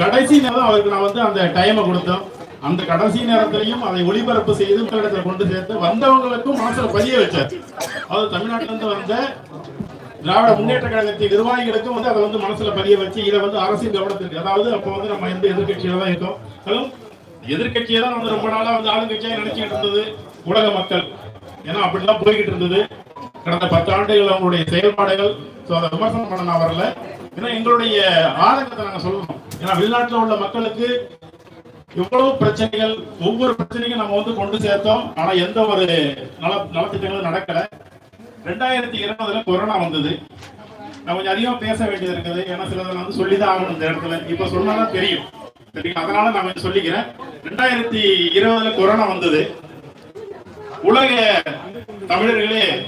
கடைசி நேரம் அவருக்கு நான் வந்து அந்த டைமை கொடுத்தோம் அந்த கடைசி நேரத்திலையும் அதை ஒளிபரப்பு செய்து மக்களிடத்தில் கொண்டு சேர்த்து வந்தவங்களுக்கும் மனசுல பதிய வச்சார். அதாவது தமிழ்நாட்டிலிருந்து வந்த திராவிட முன்னேற்ற கழகத்தின் நிர்வாகிகளுக்கும் வந்து அதை வந்து மனசுல பதிய வச்சு இதை வந்து அரசின் கவனத்திற்கு அதாவது அப்போ வந்து நம்ம எந்த எதிர்கட்சியில தான் இருக்கோம் அதுவும் எதிர்கட்சியை தான் வந்து ரொம்ப நாளா வந்து ஆளுங்கட்சியாக நினைச்சுக்கிட்டு இருந்தது உலக மக்கள். ஏன்னா அப்படிலாம் போய்கிட்டு இருந்தது. கடந்த பத்தாண்டுகள் அவங்களுடைய செயல்பாடுகள் ஸோ அதை விமர்சனம் பண்ண நான் வரல. ஏன்னா எங்களுடைய ஆதங்கத்தை நாங்கள் சொல்லணும். ஏன்னா வெளிநாட்டில் உள்ள மக்களுக்கு எவ்வளவு பிரச்சனைகள் ஒவ்வொரு பிரச்சனைக்கும் நம்ம வந்து கொண்டு சேர்த்தோம். ஆனா எந்த ஒரு நல நலத்திட்டங்களும் நடக்கல. ரெண்டாயிரத்தி இருபதுல கொரோனா வந்தது. நான் கொஞ்சம் அதிகமா பேச வேண்டியது இருக்குது. ஏன்னா சிலதை வந்து வந்து சொல்லிதான் ஆகணும் இந்த இடத்துல. இப்ப சொன்னாதான் தெரியும். சரிங்க அதனால நான் கொஞ்சம் சொல்லிக்கிறேன். ரெண்டாயிரத்தி இருபதுல கொரோனா வந்தது. உலக தமிழர்களே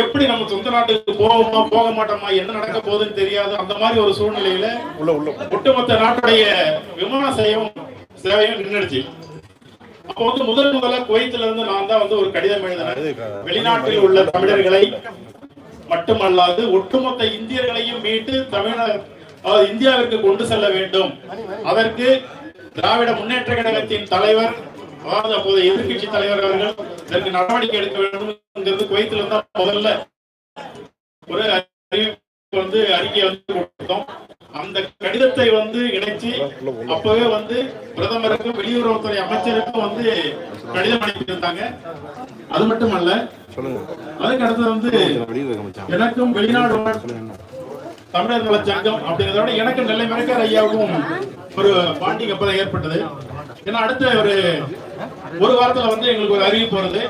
எப்படி நம்ம சொந்த நாட்டுக்கு போவோமா போக மாட்டோமா என்ன நடக்க போகுதுன்னு தெரியாது. அந்த மாதிரி ஒரு சூழ்நிலையில ஒட்டுமொத்த நாட்டுடைய விமான சேவையும் சேவையும் நின்றுடுச்சு அப்போ வந்து முதல் முதல்ல குவைத்துல இருந்து நான் தான் வந்து ஒரு கடிதம் எழுதினேன். வெளிநாட்டில் உள்ள தமிழர்களை மட்டுமல்லாது ஒட்டுமொத்த இந்தியர்களையும் மீட்டு தமிழர் அதாவது இந்தியாவிற்கு கொண்டு செல்ல வேண்டும். அதற்கு திராவிட முன்னேற்ற கழகத்தின் தலைவர் அதாவது அப்போது எதிர்க்கட்சி தலைவர் அவர்கள் இதற்கு நடவடிக்கை எடுக்க வேண்டும்ங்கிறது குவைத்துல தான் முதல்ல ஒரு அறிவிப்பு வந்து அறிக்கை வந்து கொடுத்தோம். அந்த கடிதத்தை வந்து இணைச்சு அப்பவே வந்து பிரதமருக்கும் வெளியுறவுத்துறை அமைச்சருக்கும் வந்து கடிதம் அனுப்பியிருந்தாங்க. அது மட்டுமல்ல அதுக்கு அடுத்தது வந்து எனக்கும் வெளிநாடு தமிழர் நல சங்கம் அப்படிங்கிறத விட எனக்கு நெல்லை மறைக்கார் ஐயாவுக்கும் ஒரு பாண்டிங் அப்பதான் ஏற்பட்டது. ஏன்னா அடுத்த ஒரு ஒரு வாரத்துல வந்து எங்களுக்கு ஒரு அறிவிப்பு வருது.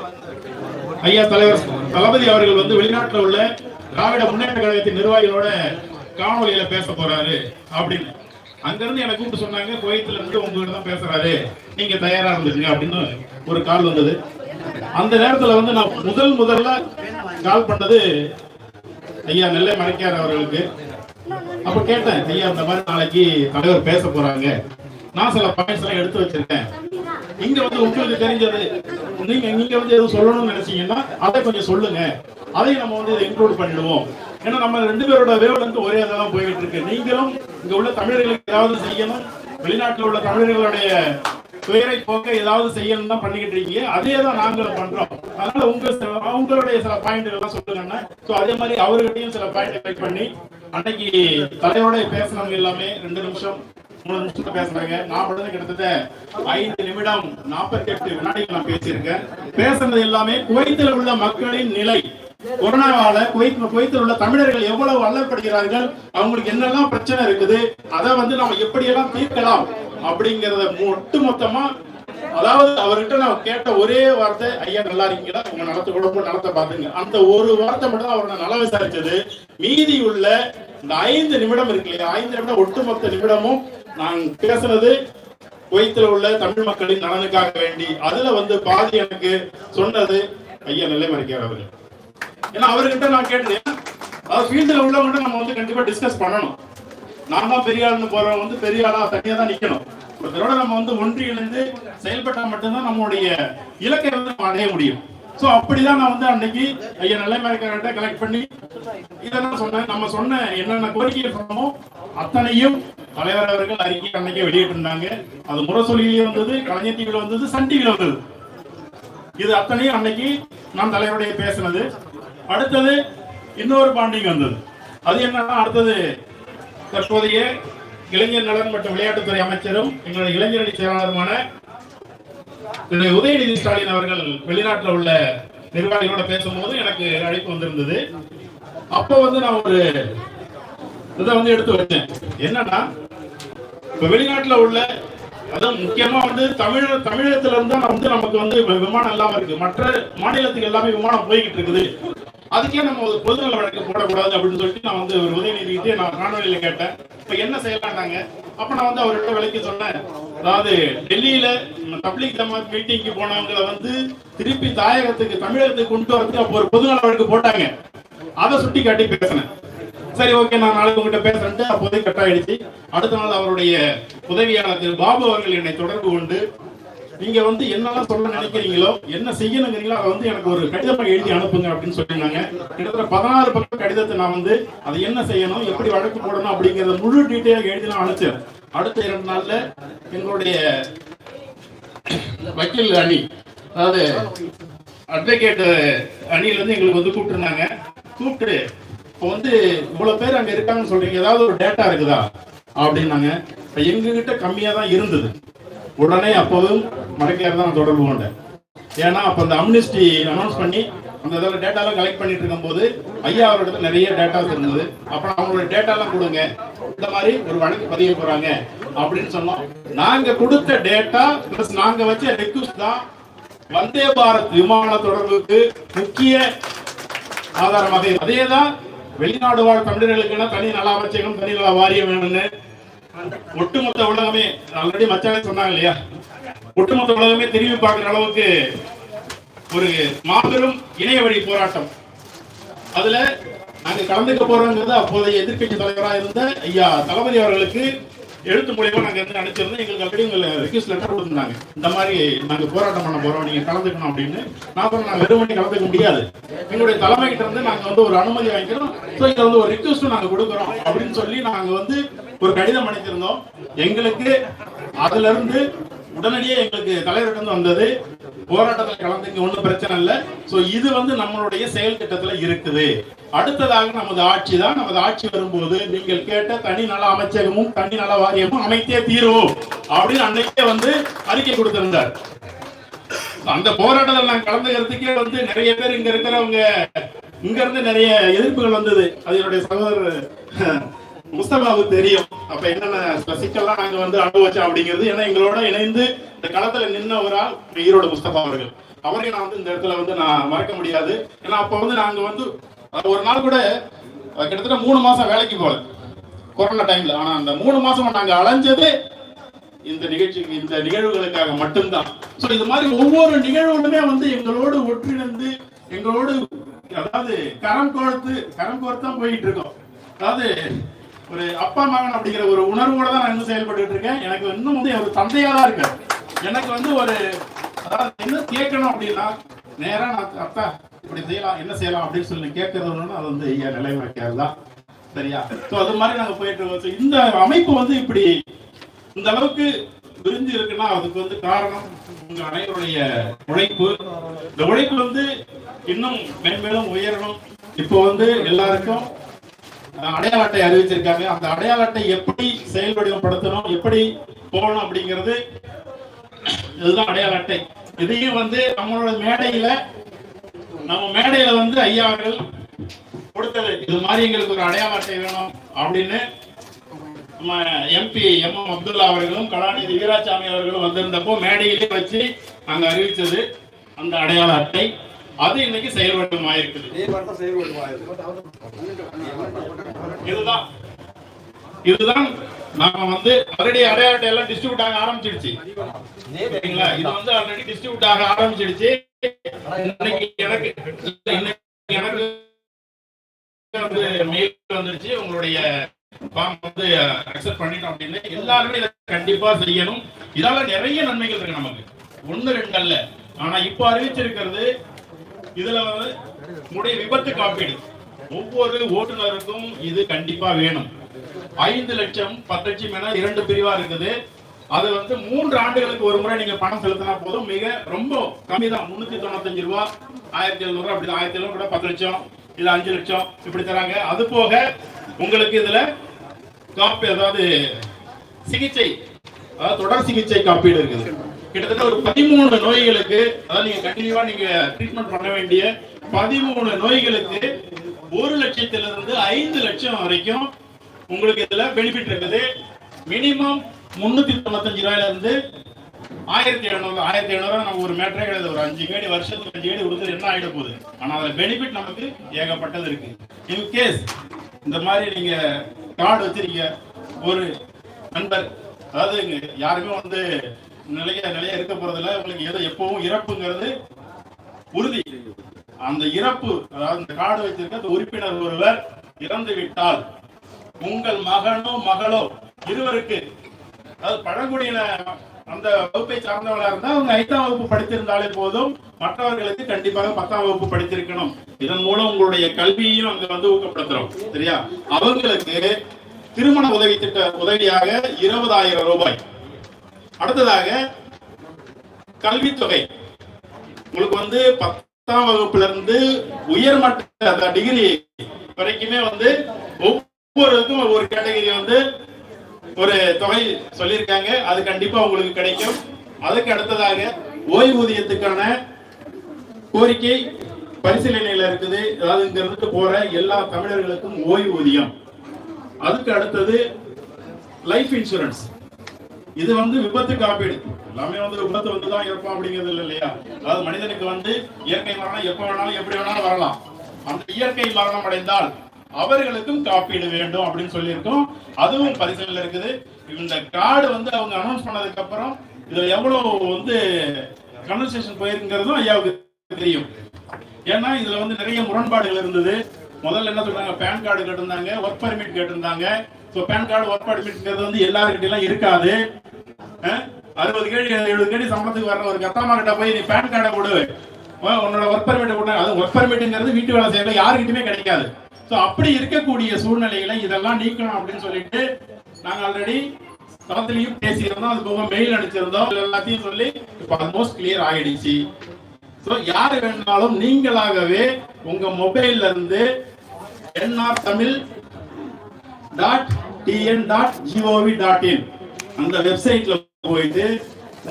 ஐயா தலைவர் தளபதி அவர்கள் வந்து வெளிநாட்டில் உள்ள திராவிட முன்னேற்ற கழகத்தின் நிர்வாகிகளோட காணொலியில பேச போறாரு அப்படின்னு. அங்கிருந்து எனக்கு கூப்பிட்டு சொன்னாங்க குவைத்துல இருந்து உங்ககிட்ட தான் பேசுறாரு. நீங்க தயாரா இருந்துருங்க அப்படின்னு ஒரு கால் வந்தது. அந்த நேரத்துல வந்து நான் முதல் முதல்ல கால் பண்ணது ஐயா நெல்லை மறைக்கார் அவர்களுக்கு. அப்ப கேட்டேன் ஐயா இந்த மாதிரி நாளைக்கு தலைவர் பேச போறாங்க. நான் சில பாயிண்ட்ஸ் எல்லாம் எடுத்து வச்சிருக்கேன். இங்க வந்து உங்களுக்கு தெரிஞ்சது நீங்க நீங்க வந்து எதுவும் சொல்லணும்னு நினைச்சீங்கன்னா அதை கொஞ்சம் சொல்லுங்க. அதையும் நம்ம வந்து இன்க்ளூட் பண்ணிடுவோம். ஏன்னா நம்ம ரெண்டு பேரோட வேவ்லந்து ஒரே தான் போய்கிட்டு இருக்கு நீங்களும் இங்க உள்ள தமிழர்களுக்கு ஏதாவது செய்யணும். வெளிநாட்டில் உள்ள தமிழர்களுடைய துயரை போக்க ஏதாவது செய்யணும் தான் பண்ணிக்கிட்டு இருக்கீங்க. அதே தான் நாங்களும் பண்றோம். அதனால உங்க உங்களுடைய சில பாயிண்ட் எல்லாம் சொல்லுங்கன்னா ஸோ அதே மாதிரி அவர்கிட்டையும் சில பாயிண்ட் கலெக்ட் பண்ணி அன்னைக்கு தலைவரோட பேசினவங்க எல்லாமே ரெண்டு நிமிஷம் மூணு நிமிஷத்துல பேசுறாங்க. நான் மட்டும் கிட்டத்தட்ட ஐந்து நிமிடம் நாற்பத்தி எட்டு வினாடிகள் நான் பேசியிருக்கேன். பேசுறது எல்லாமே குவைத்தில் உள்ள மக்களின் நிலை. கொரோனாவால குவைத் குவைத்தில் உள்ள தமிழர்கள் எவ்வளவு அல்லப்படுகிறார்கள் அவங்களுக்கு என்னெல்லாம் பிரச்சனை இருக்குது அதை வந்து நம்ம எப்படியெல்லாம் தீர்க்கலாம் அப்படிங்கறத ஒட்டு மொத்தமா அதாவது அவர்கிட்ட நான் கேட்ட ஒரே வார்த்தை ஐயா நல்லா இருக்கீங்களா? உங்க நலத்தை குழப்பம் நலத்தை பாத்துங்க அந்த ஒரு வார்த்தை மட்டும் அவரோட நல விசாரிச்சது. மீதி உள்ள இந்த ஐந்து நிமிடம் இருக்கு இல்லையா? ஐந்து நிமிடம் ஒட்டுமொத்த நிமிடமும் நான் பேசுனது குவைத்தில் உள்ள தமிழ் மக்களின் நலனுக்காக வேண்டி. அதுல வந்து பாதி எனக்கு சொன்னது ஐயா நெல்லை மறைக்கார் அவர்கள். ஏன்னா அவர்கிட்ட நான் கேட்டேன். அதாவது ஃபீல்டில் உள்ளவங்க நம்ம வந்து கண்டிப்பா டிஸ்கஸ் பண்ணணும். நான் தான் பெரிய ஆளுன்னு போறவங்க வந்து பெரிய ஆளா தனியா தான் நிக்கணும். ஒருத்தரோட நம்ம வந்து ஒன்றியிலிருந்து செயல்பட்டா மட்டும்தான் நம்மளுடைய இலக்கை வந்து அடைய முடியும். சோ அப்படிதான் நான் வந்து அன்னைக்கு ஐயா நல்ல மேற்கிட்ட கலெக்ட் பண்ணி இதெல்லாம் சொன்னேன். நம்ம சொன்ன என்னென்ன கோரிக்கை சொன்னோமோ அத்தனையும் தலைவர் அவர்கள் அறிக்கை அன்னைக்கே வெளியிட்டு இருந்தாங்க அது முரசொலியிலே வந்தது கலைஞர் டிவியில வந்தது சன் டிவியில வந்தது. இது அத்தனையும் அன்னைக்கு நான் தலைவருடைய பேசினது. அடுத்தது இன்னொரு பாண்டிங் வந்தது. அது என்னன்னா அடுத்தது தற்போதைய இளைஞர் நலன் மற்றும் விளையாட்டுத்துறை அமைச்சரும் எங்களுடைய இளைஞரணி செயலாளருமான திரு. உதயநிதி ஸ்டாலின் அவர்கள் வெளிநாட்டில் உள்ள நிர்வாகிகளோட பேசும்போது எனக்கு அழைப்பு வந்திருந்தது. அப்போ வந்து நான் ஒரு இதை வந்து எடுத்து வச்சேன். என்னன்னா இப்ப வெளிநாட்டுல உள்ள அதான் முக்கியமா வந்து தமிழ தமிழகத்துல இருந்தா வந்து நமக்கு வந்து விமானம் இல்லாமல் இருக்கு. மற்ற மாநிலத்துக்கு எல்லாமே விமானம் போய்கிட்டு இருக்குது. அதுக்கே நம்ம ஒரு பொதுநல வழக்கு போடக்கூடாது அப்படின்னு சொல்லிட்டு நான் வந்து ஒரு உதயநிதிக்கிட்டே நான் காணொலியில் கேட்டேன். இப்போ என்ன செய்யலாம்னாங்க? அப்ப நான் வந்து அவர்கிட்ட விலைக்கு சொன்னேன். அதாவது டெல்லியில பப்ளிக் ஜமாத் மீட்டிங்க்கு போனவங்களை வந்து திருப்பி தாயகத்துக்கு தமிழகத்துக்கு கொண்டு வரதுக்கு அப்போ ஒரு பொதுநல வழக்கு போட்டாங்க. அதை சுட்டி காட்டி பேசினேன். சரி ஓகே நான் நாளைக்கு உங்ககிட்ட பேசுறேன்ட்டு அப்போதே கட் ஆயிடுச்சு. அடுத்த நாள் அவருடைய உதவியாளர் திரு பாபு அவர்கள் என்னை தொடர்பு கொண்டு நீங்க வந்து என்னெல்லாம் சொல்ல நினைக்கிறீங்களோ என்ன செய்யணுங்கிறீங்களோ அதை வந்து எனக்கு ஒரு கடிதமாக எழுதி அனுப்புங்க அப்படின்னு சொல்லியிருந்தாங்க. கிட்டத்தட்ட பதினாறு பக்கம் கடிதத்தை நான் வந்து அதை என்ன செய்யணும் எப்படி வழக்கு போடணும் அப்படிங்கறத முழு டீட்டெயிலாக எழுதி நான் அனுப்பிச்சேன். அடுத்த இரண்டு நாள்ல எங்களுடைய வக்கீல் அணி அதாவது அட்வொகேட் அணியிலிருந்து எங்களுக்கு வந்து கூப்பிட்டுருந்தாங்க. கூப்பிட்டு இப்போ வந்து இவ்வளவு பேர் அங்க இருக்காங்கன்னு சொல்றீங்க. ஏதாவது ஒரு டேட்டா இருக்குதா? அப்படின்னாங்க. இப்போ எங்ககிட்ட கம்மியா தான் இருந்தது. உடனே அப்போதும் மடக்கையார் தான் நான் தொடர்பு கொண்டேன். ஏன்னா அப்ப அந்த அம்னிஸ்டி அனௌன்ஸ் பண்ணி அந்த இதில் டேட்டாலாம் கலெக்ட் பண்ணிட்டு இருக்கும்போது ஐயா அவர்கிட்ட நிறைய டேட்டாஸ் இருந்தது. அப்புறம் அவங்களோட டேட்டாலாம் கொடுங்க. இந்த மாதிரி ஒரு வழக்கு பதிய போறாங்க அப்படின்னு சொன்னோம். நாங்க கொடுத்த டேட்டா பிளஸ் நாங்க வச்ச ரெக்வஸ்ட் தான் வந்தே பாரத் விமான தொடர்புக்கு முக்கிய ஆதாரமாக அதே தான் வெளிநாடு வாழ் தமிழர்களுக்கு தனி நல அமைச்சகம் தனி நல வாரியம் வேணும்னு? ஒட்டுமொத்த உலகமே ஆல்ரெடி மச்சாலே சொன்னாங்க இல்லையா? ஒட்டுமொத்த உலகமே திரும்பி பார்க்குற அளவுக்கு ஒரு மாபெரும் இணைய வழி போராட்டம். அதுல நாங்க கலந்துக்க போறோங்கிறது அப்போதைய எதிர்க்கட்சி தலைவராக இருந்த ஐயா தளபதி அவர்களுக்கு எழுத்து மூலியமா நாங்க இருந்து அனுப்பிச்சிருந்தோம். எங்களுக்கு ஆல்ரெடி உங்களை ரிக்வஸ்ட் லெட்டர் கொடுத்துருந்தாங்க. இந்த மாதிரி நாங்க போராட்டம் பண்ண போறோம் நீங்க கலந்துக்கணும் அப்படின்னு. நான் சொன்னேன் நான் வெறுமனே கலந்துக்க முடியாது. எங்களுடைய தலைமை கிட்ட இருந்து நாங்க வந்து ஒரு அனுமதி வாங்கிக்கிறோம். ஸோ இதை வந்து ஒரு ரிக்வஸ்ட் நாங்க கொடுக்குறோம் அப்படின்னு சொல்லி நாங்கள் வந்து ஒரு கடிதம் அனுப்பியிருந்தோம். எங்களுக்கு அதுல இருந்து உடனடியே எங்களுக்கு தலைவர்கிட்ட வந்தது. போராட்டத்தில் கலந்துங்க ஒன்றும் பிரச்சனை இல்லை. சோ இது வந்து நம்மளுடைய செயல் திட்டத்துல இருக்குது. அடுத்ததாக நமது ஆட்சி தான். நமது ஆட்சி வரும்போது நீங்கள் கேட்ட தனி நல அமைச்சகமும் தனி நல வாரியமும் அமைத்தே தீருவோம் அப்படின்னு அன்னைக்கே வந்து அறிக்கை கொடுத்திருந்தார். அந்த போராட்டத்தில் நான் கலந்துக்கிறதுக்கே வந்து நிறைய பேர் இங்க இருக்கிறவங்க இங்க இருந்து நிறைய எதிர்ப்புகள் வந்தது. அது என்னுடைய சகோதரர் முஸ்தபாவுக்கு தெரியும். அப்ப என்னென்ன சில சிக்கல்லாம் நாங்க வந்து அனுபவிச்சோம் அப்படிங்கிறது. ஏன்னா எங்களோட இணைந்து இந்த களத்துல நின்னவரா ஈரோடு முஸ்தபா அவர்கள். அவரை நான் வந்து இந்த இடத்துல வந்து நான் மறக்க முடியாது. ஏன்னா அப்ப வந்து நாங்க வந்து ஒரு நாள் கூட கிட்டத்தட்ட மூணு மாசம் வேலைக்கு போல. கொரோனா டைம்ல ஆனா அந்த மூணு மாசம் நாங்க அலைஞ்சது இந்த நிகழ்ச்சிக்கு இந்த நிகழ்வுகளுக்காக மட்டும்தான். ஸோ இது மாதிரி ஒவ்வொரு நிகழ்வுகளுமே வந்து எங்களோடு ஒன்றிணைந்து எங்களோடு அதாவது கரம் கோர்த்து கரம் கோர்த்து போயிட்டு இருக்கோம் அதாவது ஒரு அப்பா மகன் அப்படிங்கிற ஒரு உணர்வோட தான் நான் இன்னும் செயல்பட்டு இருக்கேன். எனக்கு இன்னும் வந்து ஒரு தந்தையா தான் இருக்கேன் எனக்கு வந்து ஒரு அதாவது என்ன கேட்கணும் அப்படின்னா நேரா நான் அத்தா இப்படி செய்யலாம் என்ன செய்யலாம்? அப்படின்னு சொல்லி கேட்கறதுன்னு அது வந்து ஐயா நிலைமுறைக்காரு தான். சரியா? சோ அது மாதிரி நாங்கள் போயிட்டு இருக்கோம். இந்த அமைப்பு வந்து இப்படி இந்த அளவுக்கு விரிஞ்சு இருக்குன்னா அதுக்கு வந்து காரணம் உங்க அனைவருடைய உழைப்பு. இந்த உழைப்பு வந்து இன்னும் மென்மேலும் உயரணும். இப்போ வந்து எல்லாருக்கும் அடையாள அட்டை அறிவிச்சிருக்காங்க. அந்த அடையாள அட்டை எப்படி செயல் வடிவப்படுத்தணும் எப்படி போகணும் அப்படிங்கிறது இதுதான் அடையாள அட்டை. இதையும் வந்து நம்மளோட மேடையில நம்ம மேடையில வந்து ஐயா அவர்கள் கொடுத்தது. இது மாதிரி எங்களுக்கு ஒரு அடையாள அட்டை வேணும் அப்படின்னு நம்ம எம்பி எம் எம் அப்துல்லா அவர்களும் கலாநிதி வீராசாமி அவர்களும் வந்திருந்தப்போ மேடையிலே வச்சு அங்க அறிவிச்சது அந்த அடையாள அட்டை. அது இன்னைக்கு செயல்பட்டும் ஆயிருக்குது இதுதான். இதுதான் நாம வந்து ஆல்ரெடி அடையாள அட்டை எல்லாம் டிஸ்ட்ரிபியூட் ஆக ஆரம்பிச்சிடுச்சு. சரிங்களா? இது வந்து ஆல்ரெடி டிஸ்ட்ரிபியூட் ஆக ஆரம்பிச்சிடுச்சு. இன்னைக்கு எனக்கு இன்னைக்கு எனக்கு வந்து மெயில் வந்துருச்சு. உங்களுடைய ஃபார்ம் வந்து அக்செப்ட் பண்ணிட்டோம் அப்படின்னு. எல்லாருமே இதை கண்டிப்பா செய்யணும். இதால நிறைய நன்மைகள் இருக்கு நமக்கு. ஒண்ணு ரெண்டு அல்ல. ஆனா இப்போ அறிவிச்சிருக்கிறது இதுல வந்து உங்களுடைய விபத்து காப்பீடு. ஒவ்வொரு ஓட்டுநருக்கும் இது கண்டிப்பா வேணும். ஐந்து லட்சம் பத்து லட்சம் என இரண்டு பிரிவா இருக்குது. அது வந்து மூன்று ஆண்டுகளுக்கு ஒரு முறை நீங்க பணம் செலுத்தினா போதும். மிக ரொம்ப கம்மி தான். முன்னூத்தி தொண்ணூத்தஞ்சு ரூபா. ஆயிரத்தி எழுநூறு அப்படி ஆயிரத்தி எழுநூறு கூட பத்து லட்சம் இல்ல அஞ்சு லட்சம் இப்படி தராங்க. அது போக உங்களுக்கு இதுல காப்பி அதாவது சிகிச்சை அதாவது தொடர் சிகிச்சை காப்பீடு இருக்குது. கிட்டத்தட்ட ஒரு பதிமூணு நோய்களுக்கு அதாவது நீங்க கண்டினியூவா நீங்க ட்ரீட்மெண்ட் பண்ண வேண்டிய பதிமூணு நோய்களுக்கு ஒரு லட்சத்திலிருந்து ஐந்து லட்சம் வரைக்கும் உங்களுக்கு இதுல பெனிஃபிட் இருக்குது. மினிமம் முன்னூத்தி தொண்ணூத்தஞ்சு ரூபாயில இருந்து ஆயிரத்தி எழுநூறு ஆயிரத்தி எழுநூறு நம்ம ஒரு மேட்டரே கிடையாது. ஒரு அஞ்சு கேடி வருஷத்துக்கு அஞ்சு கேடி கொடுத்து என்ன ஆயிட போகுது? ஆனா அதுல பெனிஃபிட் நமக்கு ஏகப்பட்டது இருக்கு. இன் கேஸ் இந்த மாதிரி நீங்க கார்டு வச்சிருக்கீங்க ஒரு நண்பர் அதாவது யாருமே வந்து நிலைய நிலைய இருக்க போறதில்ல. உங்களுக்கு எதோ எப்பவும் இறப்புங்கிறது உறுதி. அந்த இறப்பு அதாவது இந்த காடு வைத்திருக்க அந்த உறுப்பினர் ஒருவர் இறந்து விட்டால் உங்கள் மகனோ மகளோ இருவருக்கு அதாவது பழங்குடியின அந்த வகுப்பை சார்ந்தவளா இருந்தா அவங்க ஐந்தாம் வகுப்பு படித்திருந்தாலே போதும். மற்றவர்களுக்கு கண்டிப்பாக பத்தாம் வகுப்பு படித்திருக்கணும். இதன் மூலம் உங்களுடைய கல்வியையும் அங்க வந்து ஊக்கப்படுத்துறோம். சரியா? அவங்களுக்கு திருமண உதவி திட்ட உதவியாக இருபதாயிரம் ரூபாய். அடுத்ததாக கல்வித்தொகை. உங்களுக்கு வந்து பத்தாம் வகுப்புல இருந்து உயர்மட்ட டிகிரி வரைக்குமே வந்து ஒவ்வொருக்கும் ஒவ்வொரு கேட்டகரி வந்து ஒரு தொகை சொல்லியிருக்காங்க. அது கண்டிப்பா உங்களுக்கு கிடைக்கும். அதுக்கு அடுத்ததாக ஓய்வூதியத்துக்கான கோரிக்கை பரிசீலனையில இருக்குது. அதாவது இங்க இருந்து போற எல்லா தமிழர்களுக்கும் ஓய்வூதியம். அதுக்கு அடுத்தது லைஃப் இன்சூரன்ஸ் இது வந்து விபத்து காப்பீடு எல்லாமே வந்து விபத்து வந்து தான் இருப்போம் அப்படிங்கிறது இல்லை இல்லையா? அதாவது மனிதனுக்கு வந்து இயற்கை மரணம் எப்ப வேணாலும் எப்படி வேணாலும் வரலாம். அந்த இயற்கை மரணம் அடைந்தால் அவர்களுக்கும் காப்பீடு வேண்டும் அப்படின்னு சொல்லியிருக்கோம். அதுவும் பரிசீலனை இருக்குது. இந்த கார்டு வந்து அவங்க அனௌன்ஸ் பண்ணதுக்கு அப்புறம் இதுல எவ்வளவு வந்து கன்வர்சேஷன் போயிருங்கிறதும் ஐயாவுக்கு தெரியும். ஏன்னா இதுல வந்து நிறைய முரண்பாடுகள் இருந்தது. முதல்ல என்ன சொல்றாங்க? பேன் கார்டு கேட்டிருந்தாங்க ஒர்க் பர்மிட் கேட்டிருந்தாங்க. ஸோ பேன் கார்டு ஒர்க் பர்மிட்ங்கிறது வந்து எல்லாருக்கிட்டையும் இருக்காது. அறுபது கேடி எழுபது கேடி சம்பளத்துக்கு வர்ற ஒரு கத்தாமா கிட்ட போய் நீ பேன் கார்டை கொடு. உன்னோட ஒர்க் பர்மிட் கொடு அது ஒர்க் பர்மிட்ங்கிறது வீட்டு வேலை செய்யல யாருக்கிட்டுமே கிடைக்காது. ஸோ அப்படி இருக்கக்கூடிய சூழ்நிலைகளை இதெல்லாம் நீக்கணும் அப்படின்னு சொல்லிட்டு நாங்க ஆல்ரெடி தளத்திலையும் பேசியிருந்தோம். அது போக மெயில் அனுப்பிச்சிருந்தோம். எல்லாத்தையும் சொல்லி இப்போ ஆல்மோஸ்ட் கிளியர் ஆயிடுச்சு. ஸோ யார் வேணாலும் நீங்களாகவே உங்க மொபைல்ல இருந்து NR Tamil dot TN dot GOV dot in அந்த வெப்சைட்ல போயிட்டு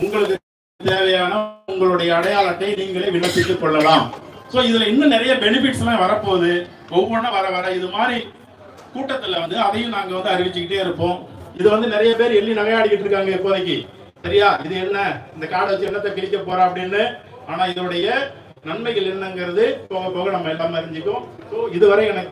உங்களுக்கு தேவையான உங்களுடைய அடையாள அட்டையை நீங்களே விண்ணப்பித்துக் கொள்ளலாம். ஸோ இதுல இன்னும் நிறைய பெனிஃபிட்ஸ் எல்லாம் வரப்போகுது. ஒவ்வொன்றா வர வர இது மாதிரி கூட்டத்தில் வந்து அதையும் நாங்கள் வந்து அறிவிச்சுக்கிட்டே இருப்போம். இது வந்து நிறைய பேர் எள்ளி நகையாடிக்கிட்டு இருக்காங்க இப்போதைக்கு. சரியா? இது என்ன? இந்த காடை வச்சு என்னத்தை பிரிக்க போறா அப்படின்னு. ஆனா இதோடைய நன்மைகள் என்னங்கிறது போக போக நம்ம எல்லாம் அறிஞ்சிக்கும் ஸோ இதுவரை எனக்கு